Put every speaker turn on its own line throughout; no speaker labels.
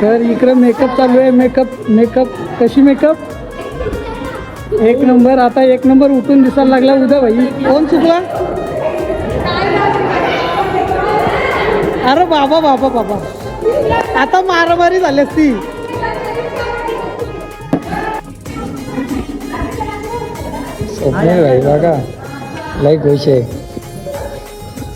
तर इकडं मेकअप चालू आहे. मेकअप मेकअप कशी मेकअप एक नंबर आता एक नंबर उठून दिसायला लागला. उद्या भाई. कोण चुकला? अरे बाबा बाबा बाबा. आता मारामारी झाली असती.
स्वप्नील भाई बघा. लय खुश आहे.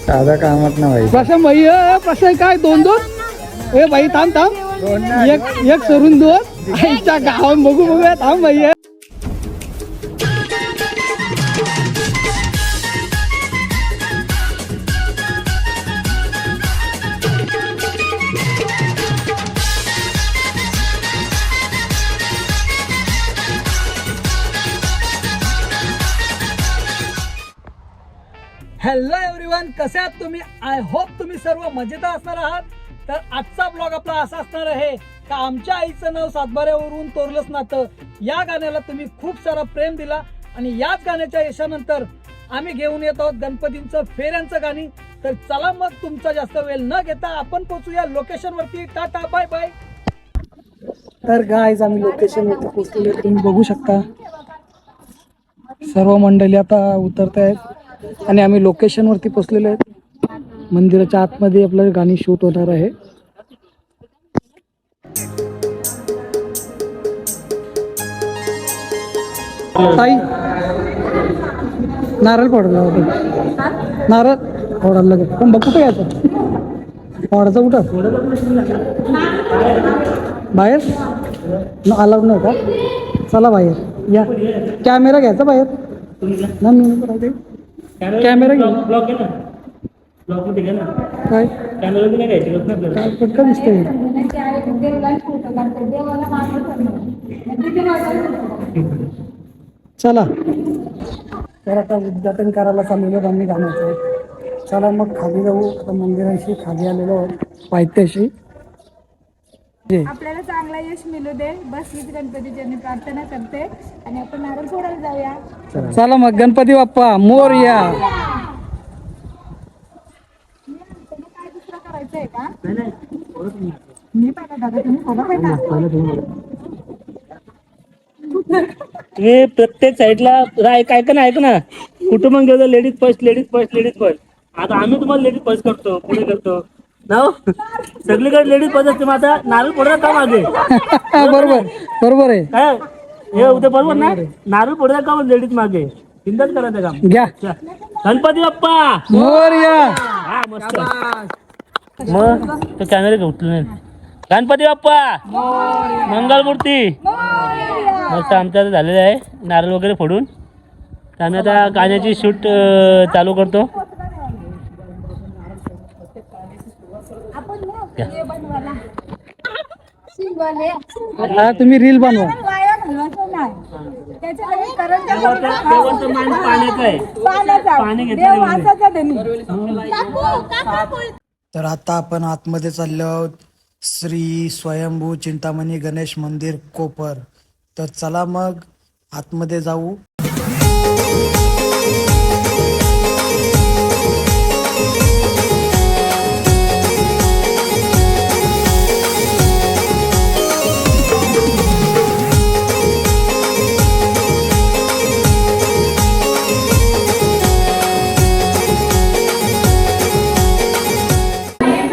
साधा कामात ना भाई.
प्रशांत भाई प्रशांत काय दोन दोन ए भाई थांब थांब. एक एक सोडून दोन. आईच्या गावात बघू बघूया थांब भाई हॅलो एव्हरीवन कसे आहात तुम्ही? आय होप तुम्ही सर्व मजेत असणार आहात. तर आजचा ब्लॉग आपला असा असणार आहे का आमच्या आईचं नाव सातबाऱ्यावरून तोरलंच नातं. या गाण्याला तुम्ही खूप सारा प्रेम दिला आणि याच गाण्याच्या यशानंतर आम्ही घेऊन येत आहोत गणपतींचं फेऱ्यांचं गाणी. तर चला मग तुमचा जास्त वेळ न घेता आपण पोचूया लोकेशन वरती टाटा बाय बाय. तर गायज आम्ही लोकेशन वरती तुम्ही बघू शकता. सर्व मंडळी आता उतरत आहेत आणि आम्ही लोकेशन वरती पोचलेलो आहेत मंदिराच्या आतमध्ये आपलं गाणी शूट होणार आहे. ताई नारळ फोडायला होता नारळ फोडायला लागेल पण बघ कुठे यायचं फोडायचं कुठं? बाहेर? अलाउड नाही का? चला बाहेर. या. कॅमेरा घ्यायचा बाहेर. मी कॅमेरा घेऊ काय? दिसतंय? चला. तर आता उद्घाटन करायला चाललेलो आम्ही गाण्याचं. चला मग खाली जाऊ. आता मंदिराशी खाली आलेलो आहोत पायथ्याशी.
आपल्याला चांगला यश मिळू दे. बस हीच गणपतीची मी प्रार्थना करते. आणि आपण नारळ फोडायला जाऊया.
चला मग गणपती बाप्पा मोर या
का? मी दादा तुम्ही
प्रत्येक साईडला ऐक ऐका ना ऐक ना. कुठं मग गेलो? Ladies first ladies first ladies first आता आम्ही तुम्हाला लेडीज फर्स्ट करतो पुढे करतो. ना हो? सगळीकडे लेडीज फर्स्ट असते मग आता नारळ फोडायला का मागे?
बरोबर बरोबर आहे.
काय हे उद्या बरोबर ना? नारळ फोडायला का लेडीज मागे? चिंताच करायचं काम.
घ्या.
गणपती बाप्पा!
मोर या
हा मस्त. मग तो कॅमेरा घेतला नाही गणपती बाप्पा! मंगलमूर्ती मस्त आमचं आता झालेलं आहे. नारळ वगैरे फोडून. तर आम्ही आता गाण्याची शूट चालू करतो.
हा तुम्ही रील बनवा.
पाण्याचं आहे.
पाण्याचा.
पाणी घेतलं
तर आता आपण आतमध्ये चाललो आहोत. श्री स्वयंभू चिंतामणी गणेश मंदिर कोपर. तर चला मग आतमध्ये जाऊ.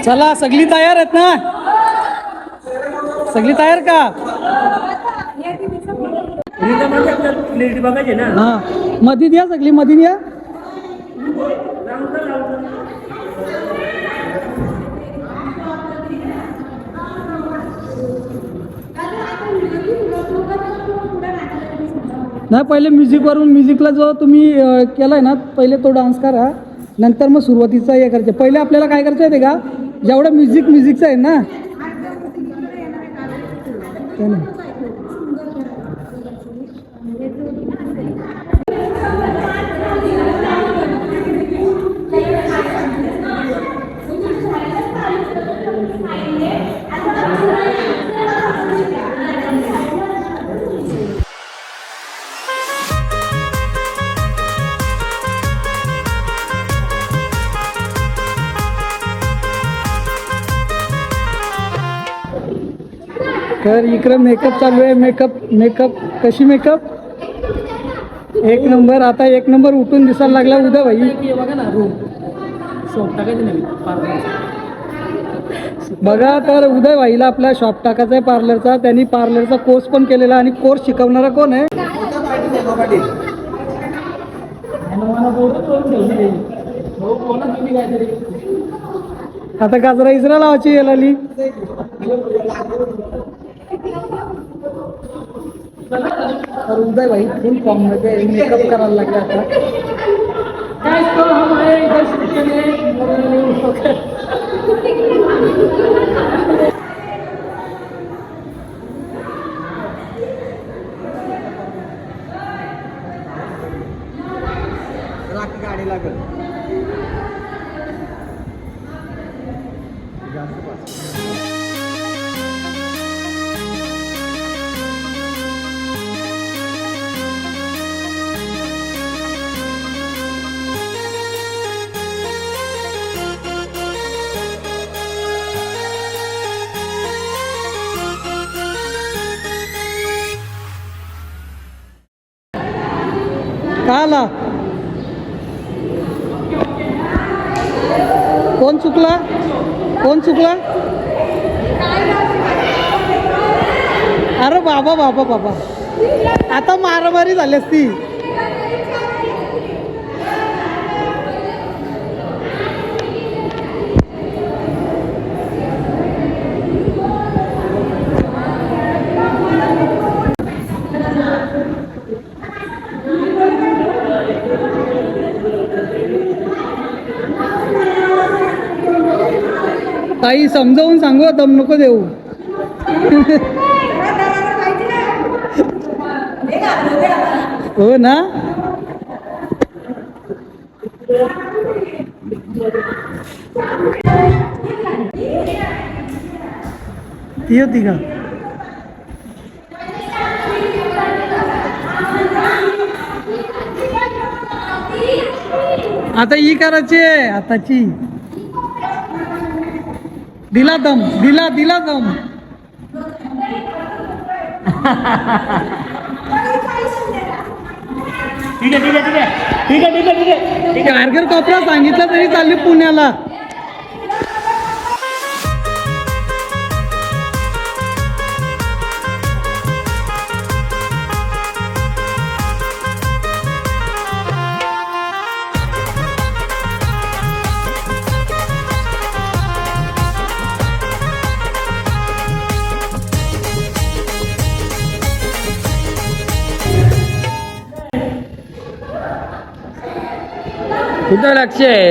चला सगळी तयार आहेत ना? सगळी तयार का? हा. मधी द्या सगळी मधी द्या. नाही पहिले म्युझिकवरून म्युझिकला जो तुम्ही केला आहे ना पहिले तो डान्स करा. नंतर मग सुरुवातीचा हे करायचं. पहिले आपल्याला काय करायचं आहे का? जेवढं म्युझिक म्युझिकचं आहे ना? इकडं मेकअप चालू आहे. मेकअप मेकअप कशी मेकअप एक नंबर आता एक नंबर उठून दिसायला लागला उद्या भाई. बघा तर उदय भाईला आपला शॉप टाकायचा आहे पार्लरचा त्यांनी पार्लरचा कोर्स पण केलेला आणि कोर्स शिकवणारा कोण आहे? आता गाजरा इजरा लावायची याला ली तर फुल फॉर्ममध्ये मेकअप करायला लागला आता. आला. कोण चुकला? कोण चुकला? अरे बाबा बाबा बाबा. आता मारामारी झाली असती. आई समजावून सांगू दम नको देऊ. हो ना? ती होती का? आता ही करायची आहे आताची. दिला दम दिला दिला दम.
ठीक आहे ठीक आहे ठीक आहे. ठीक आहे ठीक आहे ठीक आहे.
सांगितलं तरी चालली पुण्याला.
कुठं लक्ष आहे.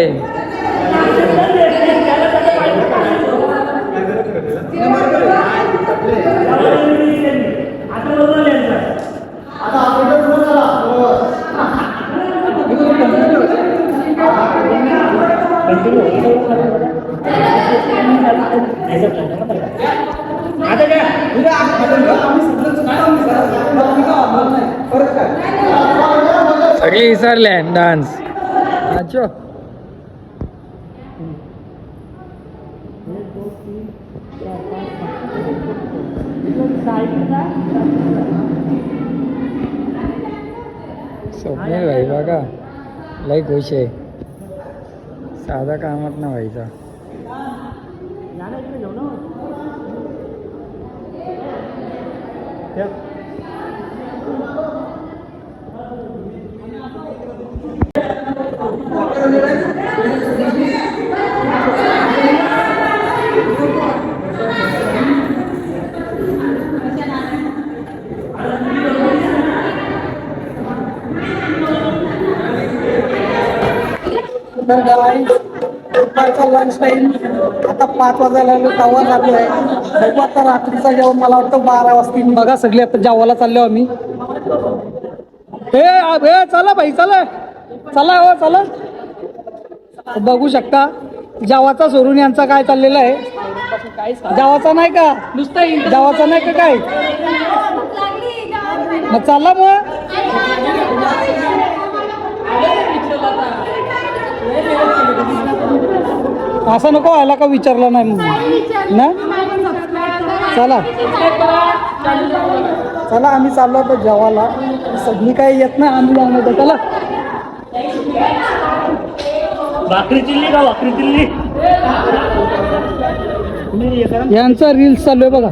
सगळे विसरले डान्स नाचो स्वप्नील भाई बघा लय खुश आहे साधा कामात ना व्हायचा
तर guys, दुपारचा लंच टाइम आता पाच वाजायला आलो तवा झालो आहे. बघू आता रात्रीचा जेवण मला वाटतं बारा वाजता बघा सगळे आता जेवायला चाललो आम्ही. हे हे चला भाई चला. चला हो चला. बघू शकता जेवाचा सोडून यांचा काय चाललेलं आहे? जेवाचा नाही का? नुसतं जेवाचा नाही का काय? मग चालला मग. असं नको व्हायला का विचारलं नाही म्हणून? ना? चला. चला आम्ही चाललो होतो जेवायला. सगळी काही येत नाही आम्ही जाऊन चला.
भाकरी चिल्ली का भाकरी चिल्ली? ना,
यांचा रील्स चालू आहे बघा.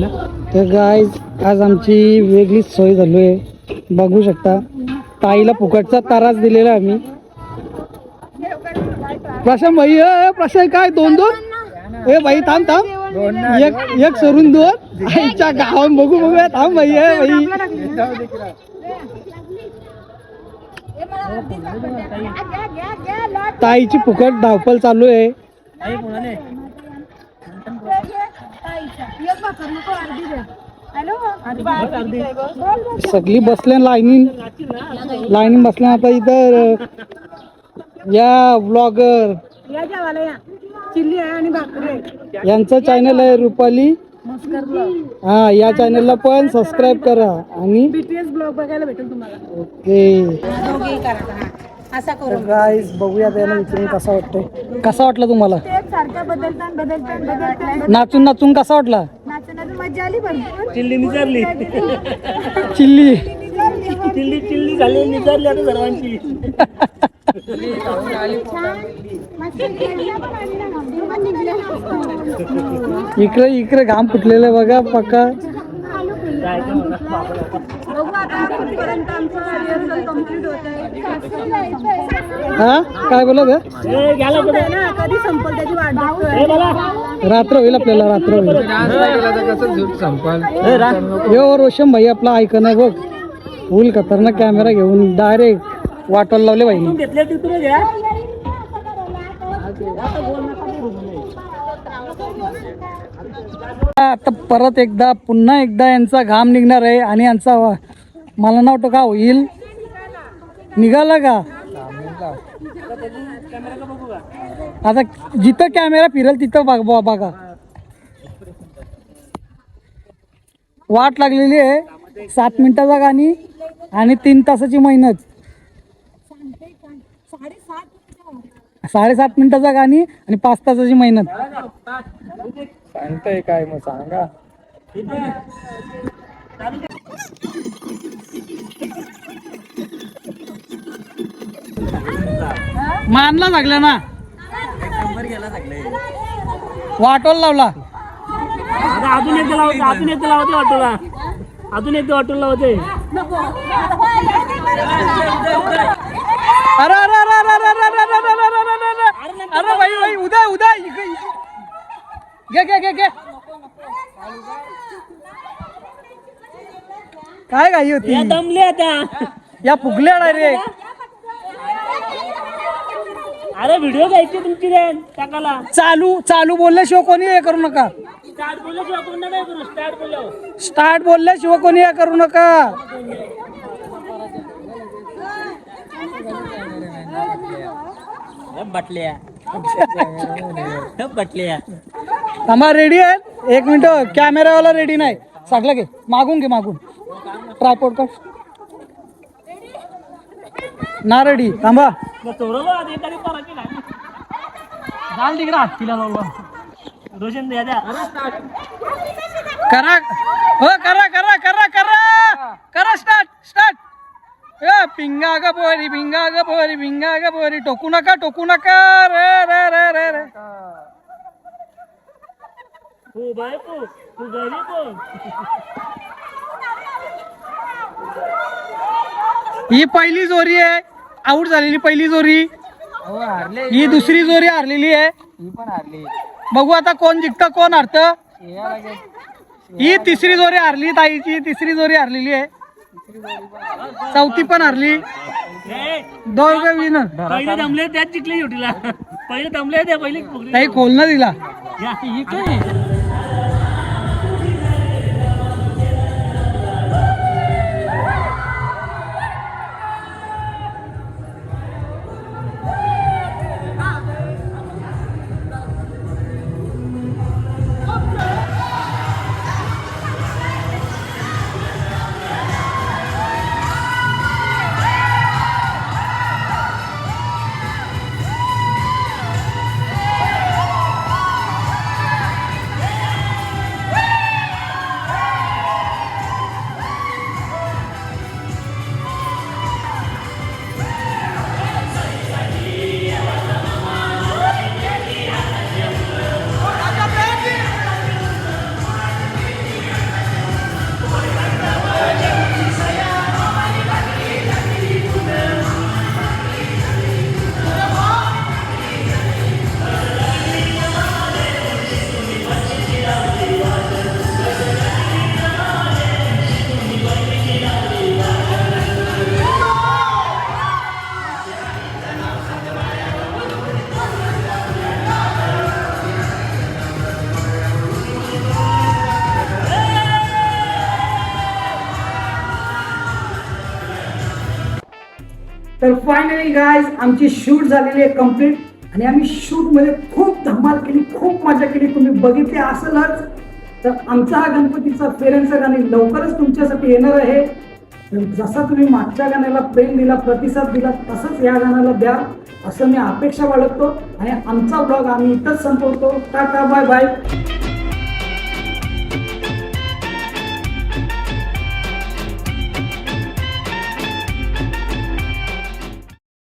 ना?
तर गाय आज आमची वेगळीच सोय झाली आहे. बघू शकता. ताईला फुकटचा ताराच दिलेला आम्ही. प्रशांत भाई ए, प्रशांत काय दोन दोन? ए भाई थांब थांब. एक एक सोडून दोन. आईच्या गावात बघू बघूया. थांब भाई ए भाई. ताईची फुकट धावपल चालू आहे. सगळी बसल्या लाईनीन लाईनीन बसल्या आता इथं या ब्लॉगर
या जेवायला या. चिल्ली आहे आणि भाकरी आहे.
यांचं चॅनल आहे रुपाली. हा या चॅनलला पण सबस्क्राईब करा आणि
बीटीएस ब्लॉग बघायला भेटेल तुम्हाला.
ओके.
असा करू.
गाईज बघूया त्याला विचारून कसा वाटतंय. कसा वाटला तुम्हाला? नाचून नाचून कसा वाटला?
मजा आली भरपूर.
चिल्ली निचारली
चिल्ली.
चिल्ली चिल्ली झाली निचारली आता सर्वांची.
इकडे इकडे घाम फुटलेलं बघा पक्का.
बघू आता कुठपर्यंत आमचं रिहर्सल कंप्लीट होत आहे
हा? काय बोलत आहे?
ए, गेला कुठे
ना कधी संपल त्याची वाट बघतोय
ए, मला
रात्र होईल आपल्याला रात्र होईल यो रोशन भाई आपला ऐकण बघ. फुल खतरनाक कॅमेरा घेऊन डायरेक्ट वाटोला लावले भाई.
घेतले तिथून घ्या.
आता परत एकदा पुन्हा एकदा यांचा घाम निघणार आहे आणि यांचा मला मला नव्हतं का होईल? निघाला का? आता जिथं कॅमेरा फिरेल तिथं बघ बघ- बघा. वाट लागलेली आहे. सात मिनिटाचा गाणी आणि तीन तासाची मेहनत. साडेसात मिनिटाचा गाणी आणि पाच तासाची मेहनत. सांगताय काय मग सांगा मानला लागला ना वाटोल लावला
आता अजून एकदा लावते अजून एकदा लावते ऑटोला अजून एकदा ऑटोला लावते
अरे अरे अरे अरे अरे अरे अरे अरे अरे अरे अरे अरे अरे अरे भाई भाई उद्या उद्या. घे घे घे घे. काय घाई होती?
या दमले आता.
या फुगल्या डायरेक्ट
अरे व्हिडिओ घ्यायची तुमची रे टाकाला.
चालू चालू बोलल्याशिवाय कोणी हे करू नका.
स्टार्ट बोलल्याशिवाय आपण नाही करू? स्टार्ट
स्टार्ट बोलल्याशिवाय कोणी हे करू नका.
बटल्या. बटल्या
थांबा रेडी आहे एक मिनिट कॅमेरावाला रेडी नाही. सगळं घे मागून घे मागून. ट्रायपोर्ट कर ना रेडी थांबा. घाल तिकडे हात तिला लावला
रोशन द्या द्या.
करा. हो करा करा करा करा. करा ए पिंगा ग पोरी पिंगा ग पोरी पिंगा ग पोरी. टोकू नका टोकू नका. रे रे रे रे रे.
तू बायको तू घरी कोण?
ही पहिली जोरी आहे. आऊट झालेली पहिली जोरी. ही दुसरी जोरी हारलेली आहे. बघू आता कोण जिंकतं कोण हरत. ही तिसरी जोरी हारली ताईची. तिसरी जोरी हारलेली आहे. चौथी पण हारली
ए,
दोघ विनर
पहिले दमले त्याच जिंकले शेवटीला पहिले दमले त्या पहिले.
ताई खोल ना दिला
या, ही काय?
फायनली गायज आमची शूट झालेली आहे कंप्लीट आणि आम्ही शूटमध्ये खूप धमाल केली खूप मजा केली. तुम्ही बघितले असेलच. तर आमचा हा गणपतीचा फेरेंचा गाणी लवकरच तुमच्यासाठी येणार आहे. जसा तुम्ही मागच्या गाण्याला प्रेम दिला प्रतिसाद दिला तसंच या गाण्याला द्या. असं मी अपेक्षा बाळगतो. आणि आमचा ब्लॉग आम्ही इथंच संपवतो. Tata bye bye